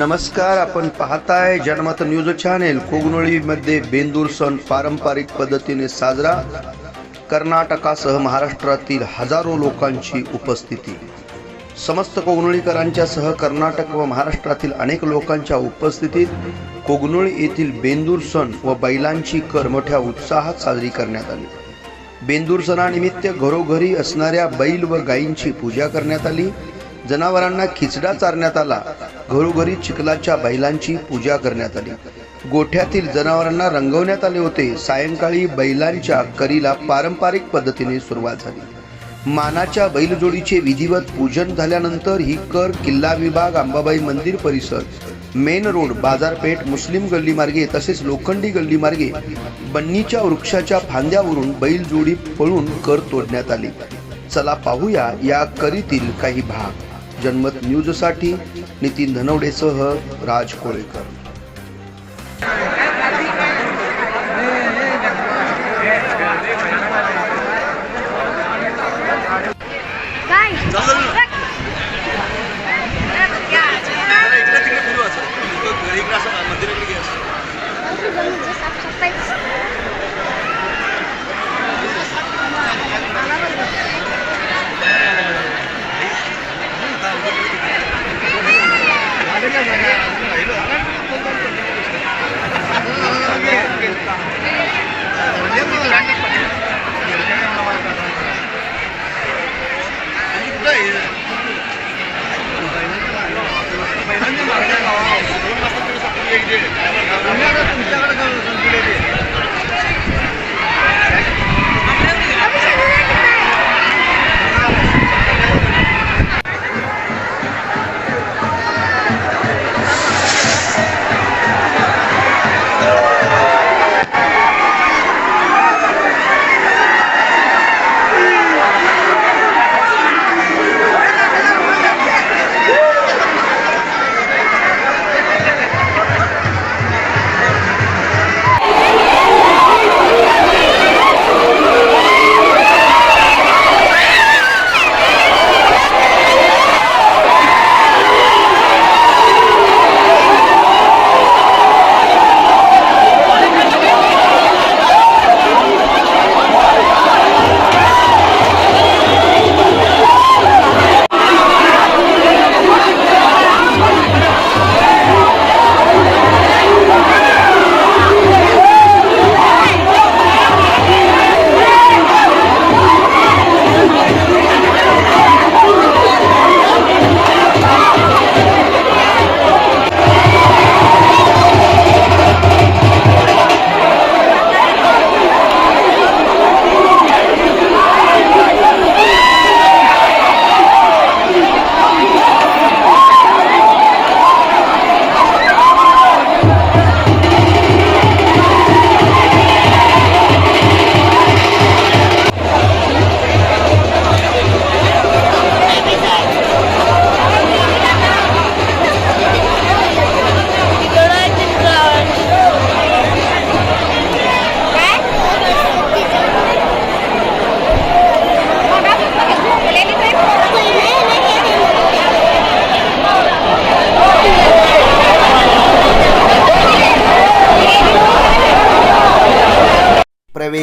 नमस्कार आपण पाहताय जनमत न्यूज चॅनेल कोगनोळीमध्ये बेंदूर सण पारंपरिक पद्धतीने साजरा कर्नाटकासह महाराष्ट्रातील हजारो लोकांची उपस्थिती. समस्त कोगनोळीकरांच्या सह कर्नाटक व महाराष्ट्रातील अनेक लोकांच्या उपस्थितीत कोगनोळी येथील बेंदूर सण व बैलांची कर मोठ्या उत्साहात साजरी करण्यात आली. बेंदूर सणानिमित्त घरोघरी असणाऱ्या बैल व गायींची पूजा करण्यात आली. जनावरांना खिचडा चारण्यात आला. घरोघरी चिखलाच्या बैलांची पूजा करण्यात आली. गोठ्यातील जनावरांना रंगवण्यात आले होते. सायंकाळी बैलांच्या करीला पारंपरिक पद्धतीने सुरुवात झाली. मानाच्या बैलजोडीचे विधिवत पूजन झाल्यानंतर ही कर किल्ला विभाग अंबाबाई मंदिर परिसर मेन रोड बाजारपेठ मुस्लिम गल्ली मार्गे तसेच लोखंडी गल्ली मार्गे बन्नीच्या वृक्षाच्या फांद्यावरून बैलजोडी पळून कर तोडण्यात आली. चला पाहूया या करीतील काही भाग. जनमत न्यूजसाठी नितीन धनवडेसह राज कोळेकर Yeah, you.